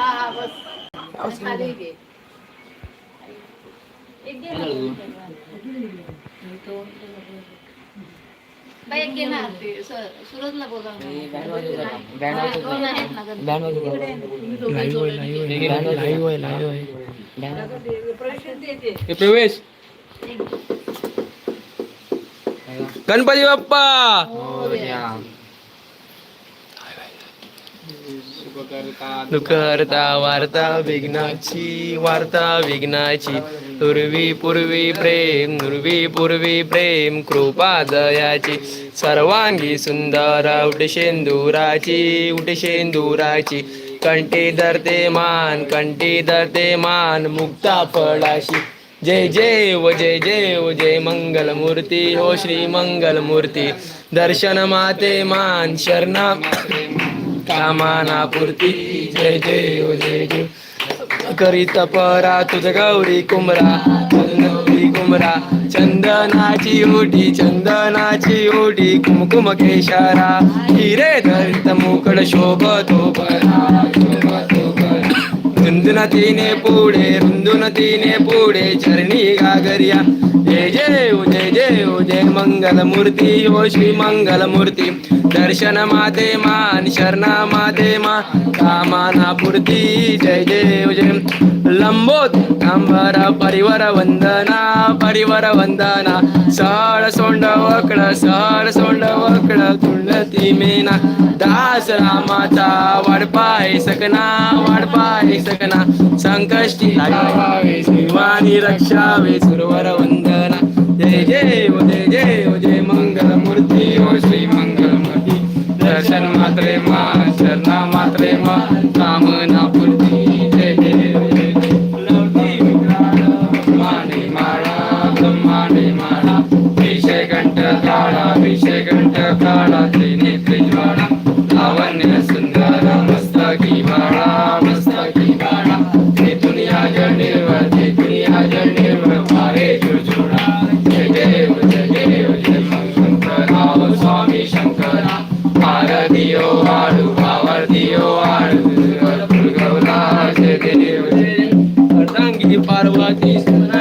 हा बस खाली घे एक घे ना. बाई, एक घे ना ते स- बोला दोन आहेत ना गणपती. लाईव्ह आहे लाईव्ह आहे लाईव्ह आहे लाईव्ह आहे हे प्रवेश गणपती बाप्पा हो, करता वार्ता विघ्नाची वार्ता विघ्नाची. दुर्वी पूर्वी प्रेम दुर्वी पूर्वी प्रेम कृपा दयाची. सर्वांगी सुंदर उठशेंदुराची उठशेंदुराची कंठी धरते मान कंठी धरते मान मुक्ता फळाशी. जय जय व जय जय व जय मंगलमूर्ती हो श्री मंगलमूर्ती. दर्शन माते मान शरणा कामानापुरती जय जय जय जय. करीत परा तुझ गौरी कुमरा गौरी कुमरा चंदनाची ओढी चंदनाची ओढी कुमकुम केशरा. हिरे धरित मुकड शोभतो रुंदुन तिने पुढे रुंदुन तिने पुढे चरणी गागरिया. जय जय ओ जय जय ओ जय मंगल मूर्ती ओ श्री मंगल मूर्ती दर्शन माते मान शरणा माते मा कामाना पूर्ती जय जय ओ जय। लंबोत अंबर परिवर वंदना परिवर वंदना। सहळ सोंड वकड सहळ सोंड वकड तुळती मेना। दास रामाचा वाडपाय सकना वाडपाय सकना संकष्टी शिवानी रक्षावे सुरवर वंदना। जय जय ओ जय जय ओ जय मंगल मूर्ती ओ श्री मंगल मूर्ती दर्शन मात्रे मा शरणा मात्रे मा कामना पार्वती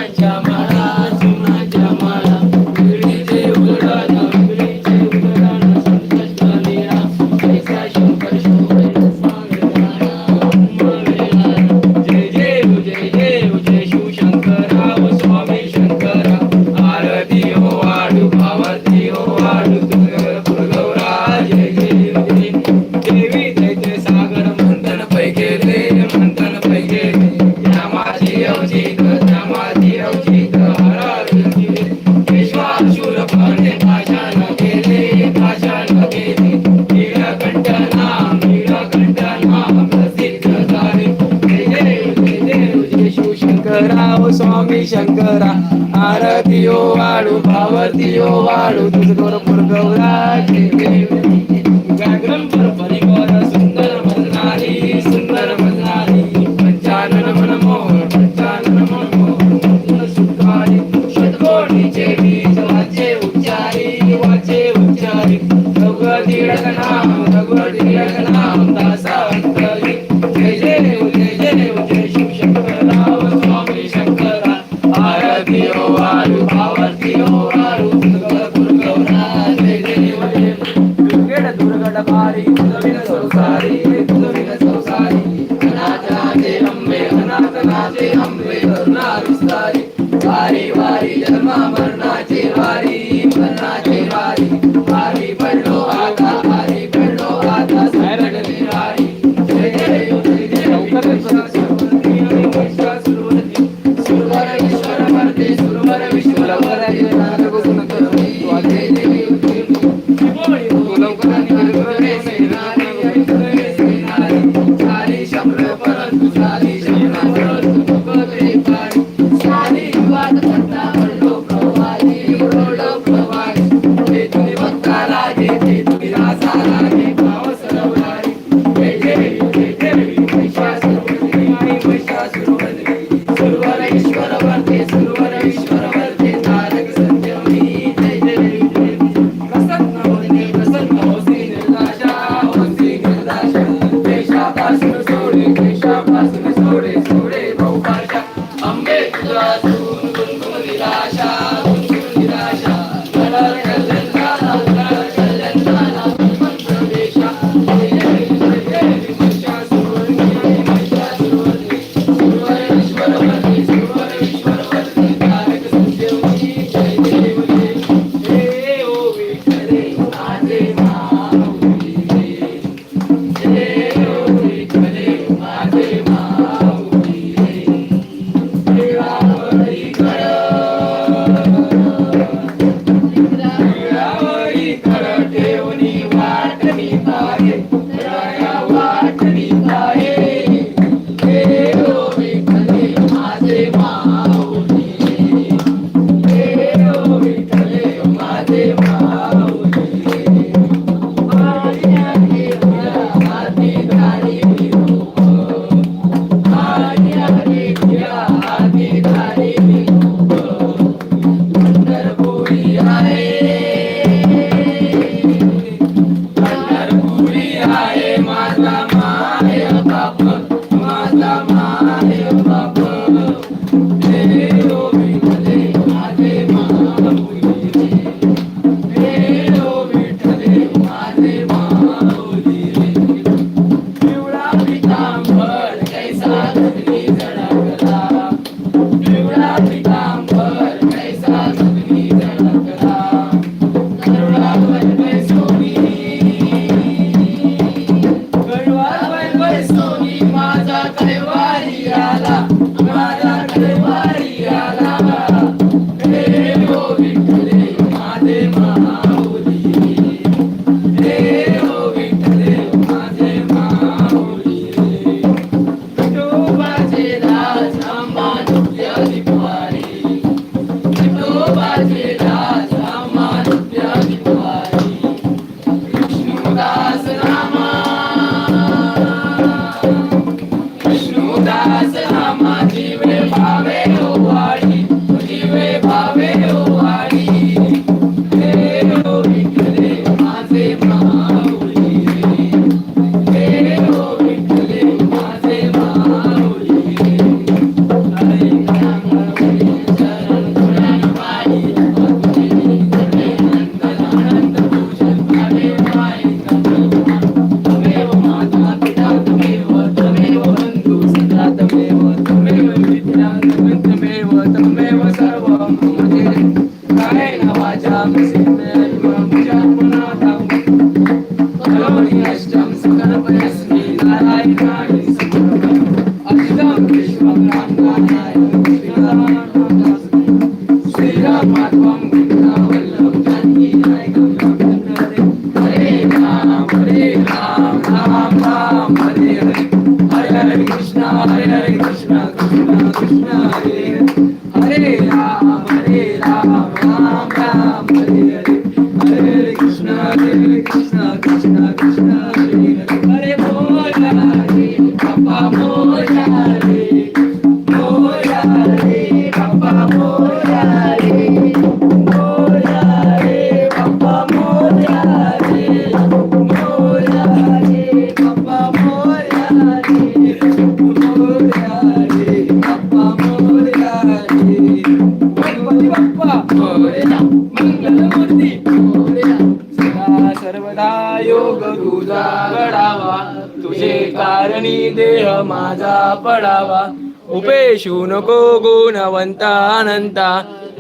देशू नको गुणवंता अनंता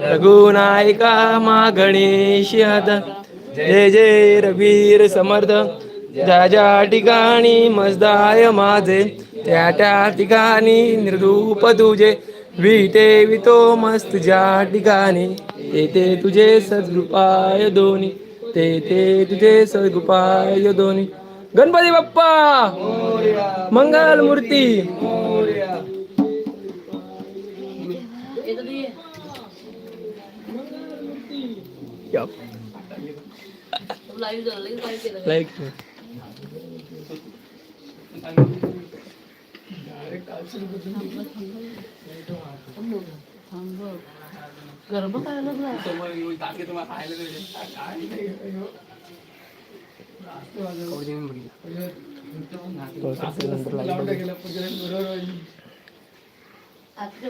रघुनायका मा गणेश जय जय रवीर समर्थ ज्या ज्या ठिकाणी मजदाय माझे त्या त्या ठिकाणी निर्धूप तुझे विते वितो मस्त ज्या ठिकाणी ते ते तुझे सद्रुपाय दोनी ते ते तुझे सद्गृपाय दोनी गणपती बाप्पा मंगल मूर्ती Yok. Like. गरम काय लागला आता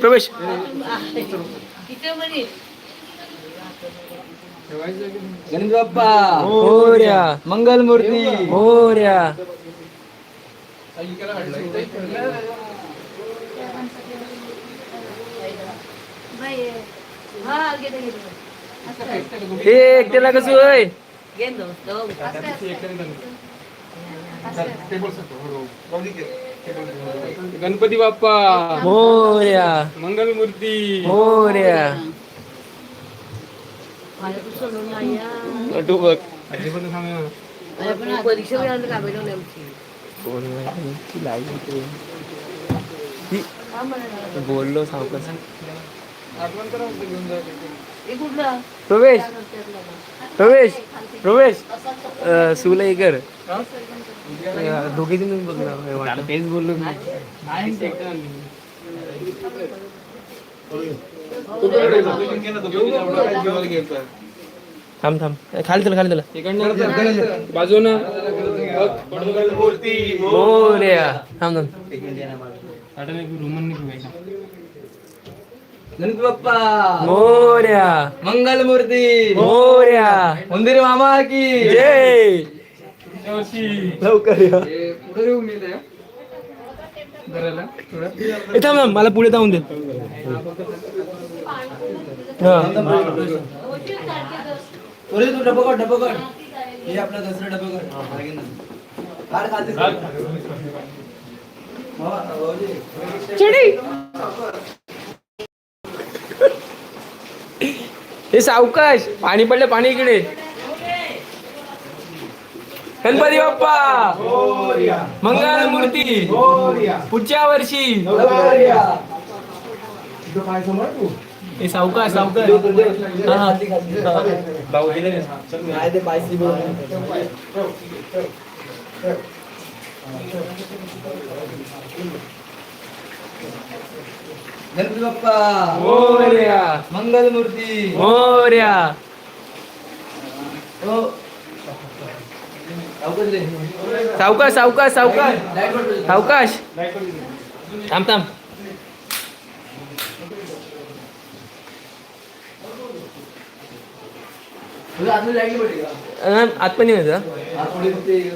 प्रवेश. होऱ्या मंगलमूर्ती. होऱ्या हे एकट्याला कस होय? सांग ना. कोण माहिती लाईव्ह होते. ती- बोललो जायचं. प्रवेश प्रवेश प्रवेश. सुला कर दोघे जण बघ ना तेच बोललो मी. थांब थांब. खाली चला खाली चला. बाजूनं. मोर्या थांब थांब. गणपती बाप्पा मोर्या. मंगल मूर्ती मोर्या. मंदिर मामा की. जय. लवकर या. थांब मला पुढे जाऊन दे. हा. तू डबा डबा हे आपला दसरा डबा भाऊजी. हे सावकाश पाणी पडलं पाणी इकडे. गणपती बाप्पा. मंगल मूर्ती पुढच्या वर्षी. हे सावकाश सावकाश. Thank you. गणपती बाप्पा मोर्या. मंगल मूर्ती मोर्या. हो. रे. सावकाश सावकाश सावकाश. लाइट वर ठेव. सावकाश. थांब थांब. तुला आतमध्ये लाइट पडली का अं, आत पण येऊ द्या. आतमध्ये फक्त हे-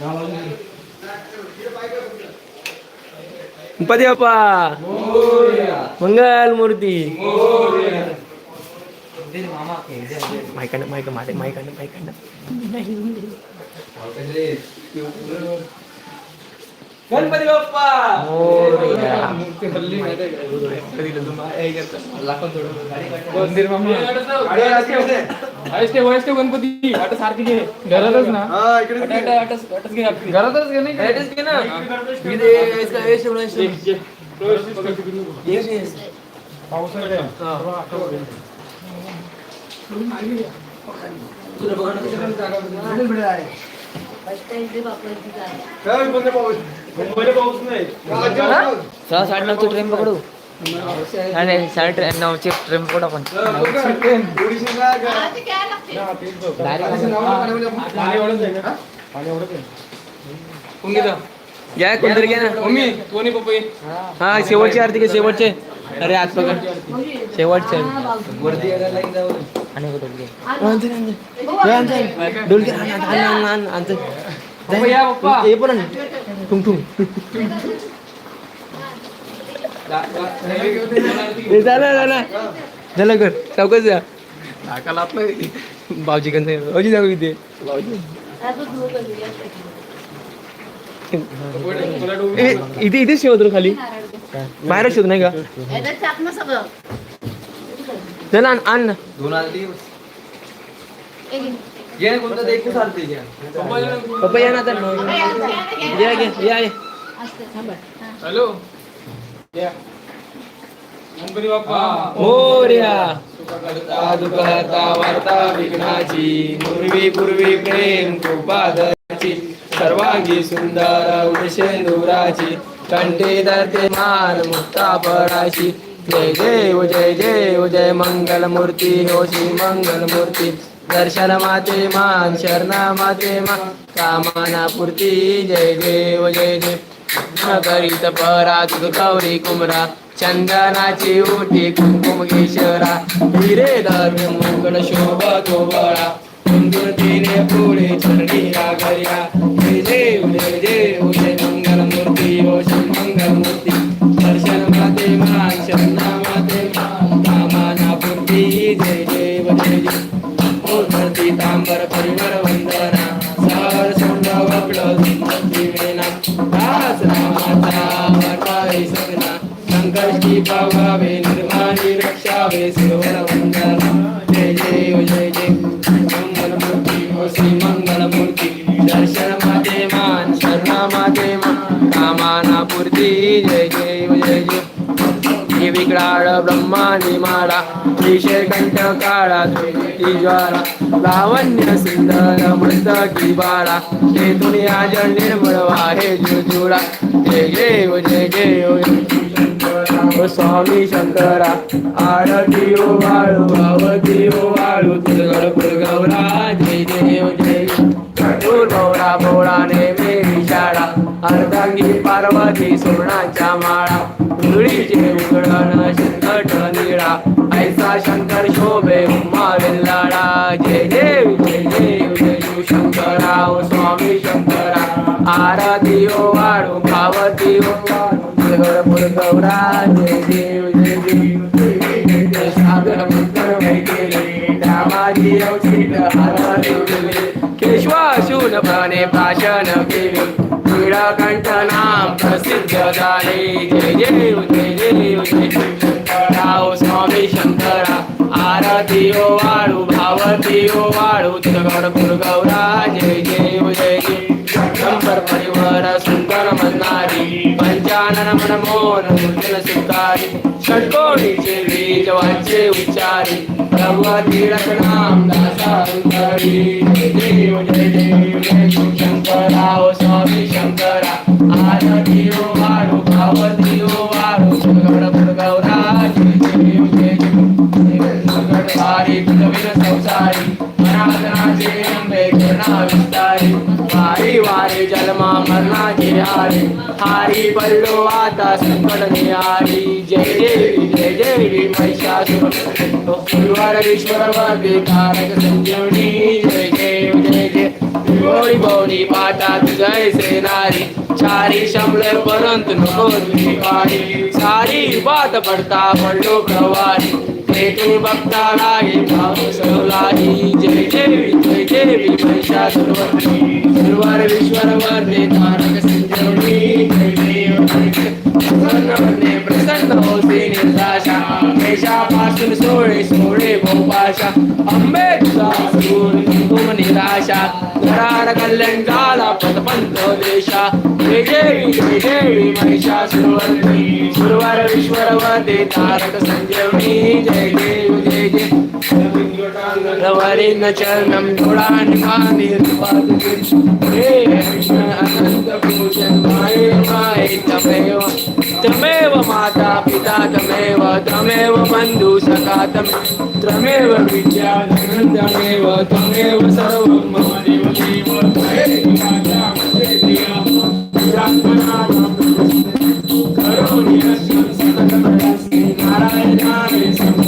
बाजूला. गणपती बाप्पा मंगल मूर्ती ते मामा हे जे- गणपती बाप्पा! हे. मंदिर गणपती. आता सारखी घे. घरातच ना. घरातच घे ना. हा. सहा साडे नऊची ट्रेन पकडू नाही नाही साडे ट्रेन नऊची ट्रेन पकडू आपण का? कोण? या कोणतरी घ्या ना मम्मी दोन्ही पपई हा शेवटची आरती घे शेवटचे अरे आज पकड शेवटचे वरती. आणि. डोलके या पप्पा हे पण आण. ठुम ठुम झालं झालं झालं कर चौकच जा नाकाला आपलं भाऊजी कंस भाऊजी जाऊ इथे इथे खाली बाहेरच ठेवत नाही का चला आण ना दोन आरती एक घे. घे ना. कोणतं ते एकच आरती घ्या पप्पा या ना आता या. घे या ये असते थांबा हा. हॅलो. वार्ता विघ्नाची. पूर्वी पूर्वी प्रेम कृपादयाची सर्वांगी सुंदर उडशेंदुराची कंठी धरते मान मुक्ता पडाची जय देव जय देव जय मंगल मूर्ती हो श्री मंगल मूर्ती दर्शन माते मान शरणा माते मान कामना पूर्ती जय देव जय देव. न करीत परा तुझ गौरी कुमरा चंदनाची ओटी कुंकुम केशरा. हिरे धर्म मुकड शोभा तो बळा कुंदुरतीने पुढे चरणी रागर्या जय देव जय देव जय मंगल मूर्ती ओ हो मंगल मूर्ती दर्शन माते मान शरणा आरती तांबर परिवर वंदना सर सोंड वकड वेना दास रामाचा वाटावे सगना संकष्टी पावावे निर्माणी रक्षावे सुरवर वंदना जय जय जय जय मंगलमूर्ती ओ श्री मंगलमूर्ती दर्शन माते मान शरणा माते मान कामाना पूर्ती जय जय जय जय हे विषय कंठ काळा ती ज्वाला लावण्य सुंदर मृत मस्तकी बाळा ते दुनिया जळ निर्मळ वाहे जुजुळा जय देव जय देव स्वामी शंकरा आरती ओ वाळू भगवती ओ वाळू तुझगड गौरा जय देव जय कठोर भोळा भोळा अर्धांगी पार्वती सोनाच्या माळा. मुरळीचे उघडण संकट निळा. ऐसा शंकर शोभे उमा वेल्लाळा जय देव जय देव जय शिव शंकरा. स्वामी शंकरा. आरती ओ वाळू भावती ओ वाळू. गौरा जय देव जय देव. रामाजी अवचित हार केशवाशून प्राणे प्राशन केले नीळकंठ नाम प्रसिद्ध झाले जय देव जय देव जय शंकराव स्वामी शंकरा आरती ओ वाळू भावती ओ वाळू तुझगड गौरा जय देव जय देव शंकर परिवार सुंदर मन्नारी पंचानन मन मोहन सुतारी सुकारी षटकोणीचे बीज वाचे उच्चारी भगवती नाम दासा उतारी। जय देव जय देव जय शिव शंकराव स्वामी शंकरा। आरती ओ वाळू भावती ओ वाळू सुगड गौरा जय देव जय देव। भारी तुझविन संसारी मनातनाचे अंबे करुणा विस्तारी वारी वारी जन्मा मरना हारी हारी पडलो आता संकट निहारी जय देवी जय देवी महिषासुर. ईश्वर वर्गे कारक संजीवनी. जय जय जय जय गोडी बोडी पाटा जय सेनारी. चारी शमले परंतु नको तुझी पारी. सारी बात पडता पडलो प्रवारी. भेटून बघता लागे भाव सवलाही जय देवी जय देवी महिषासुर सुरवार विश्वर वर्णे तारक संजीवनी जय देव जय जय प्रसन्न वरणे प्रसन्न होते निर्दाशा देशापासून सोळे सोळे भोपाशा अंबे तुझा सूर तुम निराशा कराड कल्याण झाला पदपंत देशा जय देवी जय देवी महिषासुरवर्णी सुरवार विश्वर वरदे तारक संजीवनी जय देव जय जय रवरीन चरणम धुळानिमानी हे कृष्ण अनंत पूजन माये माये तमेव. तमेव माता पिता तमेव तमेव बंधु सखा तमेव. त्वमेव विद्या त्वमेव तमेव सर्वं मम देव देव करोमि नारायणाय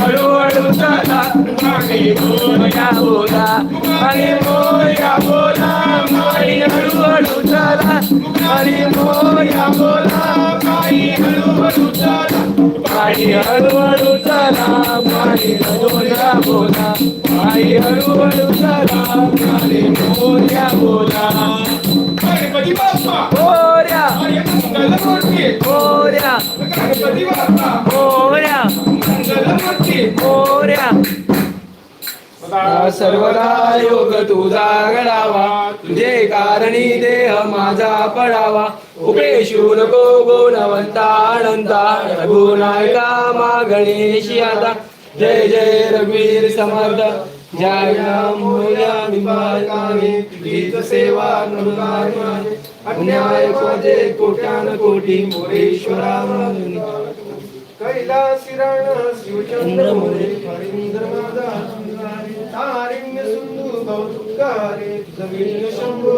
हळूहळू चला मुखाने मोर्या बोला मुखाने मोर्या बोला बाई हळूहळू चला मुखाने मोर्या बोला बाई हळूहळू चला बाई हळूहळू चला बाई मोर्या बोला बाई हळूहळू चला बाई मोर्या बोला गणपती बाप्पा. मंगल मोर्या मोर्या मोर्या. सर्वदा योग तुझा घडावा. तुझे कारणी देह माझा पडावा. उपेशू नको गुणवंता अनंता. रघुनायका मा गणेशी आता. जय जय रघुवीर समर्थ. जय राम सेवा अन्याय कोजे कोट्यान कोटी मोरेश्वरा कैलासी शिवचंद्र मोरे हरिंद्र माझा तारिण्य सिंधू कौतुकारे जमीन शंभो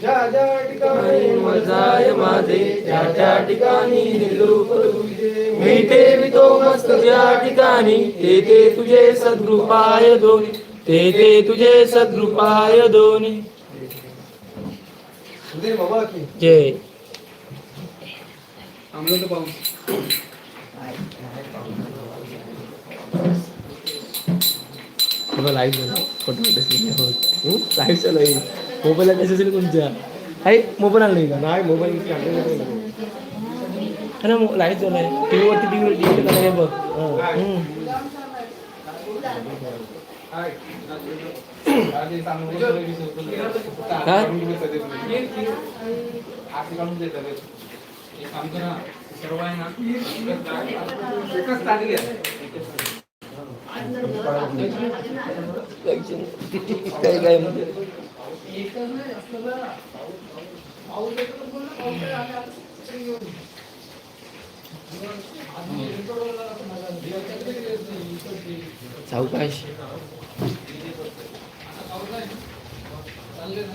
ज्या. ज्या ठिकाणी मजाय माझे त्या त्या ठिकाणी निरूप तुझे मी ते वितो मस्त ज्या ठिकाणी ते ते तुझे सद्रुपाय दोन्ही ते ते तुझे सद्रुपाय दोन्ही सुधीर बाबा की जय लाईव्ह फोटो लाईव्ह चालू आहे मोबाईल कसं असेल तुमच्या आहे मोबाईल आणलं का नाही मोबाईल ना लाईव्ह चालू आहे टी व्हीवरती टी व्ही टी व्ही आहे सर्वांना एकच काय काय काय सावकाश चालले ना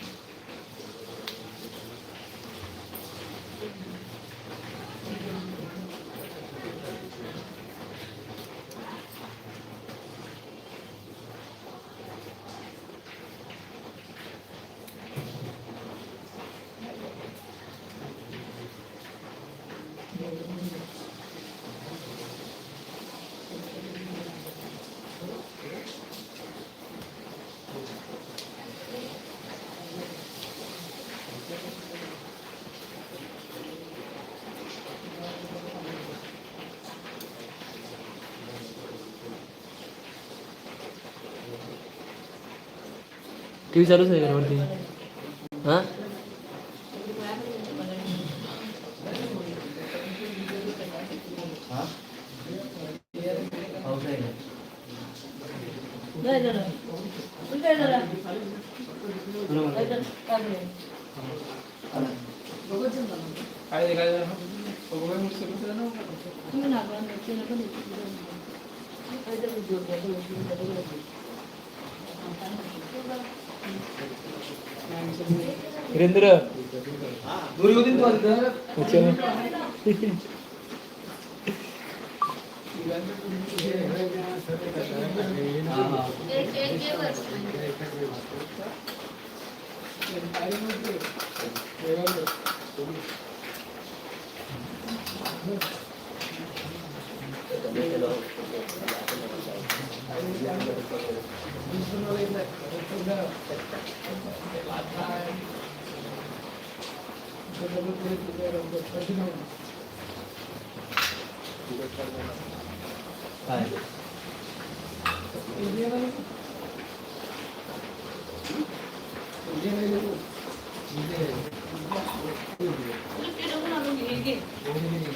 टी व्ही चालूच आहे घरावरती हां? काय काय काय तुम्ही नागवा नाही वीरेंद्र दूर येऊ दे तू आता. हा, हा. काय? तुला ते डबून आणून घे, घे.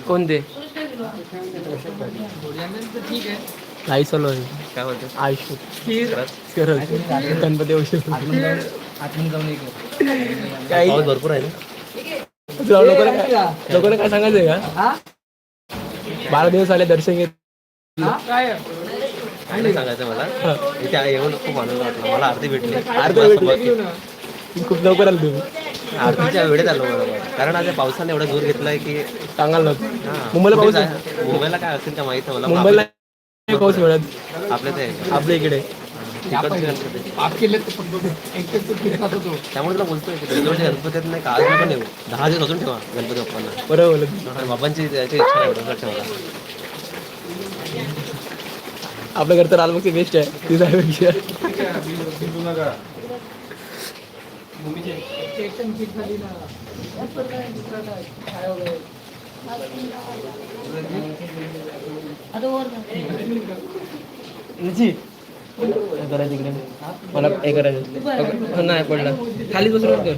कोणते? तुला ते आई चालू आहे. काय बोलतो आयुष्य खरंच. गणपती औषध आतमध्ये जाऊन-. काही पाऊस भरपूर आहे ना? तुला लोकांना काय लोकांना काय सांगायचंय का? बारा दिवस आले दर्शन घेत काय? सांगायचं मला. इथे येऊन खूप आनंद वाटला. मला अर्धी भेटली. खूप लवकर आलो तुम्ही. आरतीच्या वेळेत आलो कारण आता पावसाने एवढा जोर घेतलाय की सांगाल नव्हतं हा, मुंबईला पाऊस आहे? मुंबईला काय असेल का माहीत नाही मला. मुंबईला नाही पाऊस मिळत आपल्या- आपल्या ते. आपल्या इकडे. त्यामुळे तुला बोलतोय गणपती आहेत नाही का? आज पण येऊ. दहा दिवस अजून ठेवा गणपती बाप्पांना. बरोबर बाबांची त्याची इच्छा नाही एवढं ठेवा. आपल्या घरचं लालबागची बेस्ट आहे. ती जायपेक्षा हे करायचं इकडे मला हे करायचं नाही पडला खाली बसून कर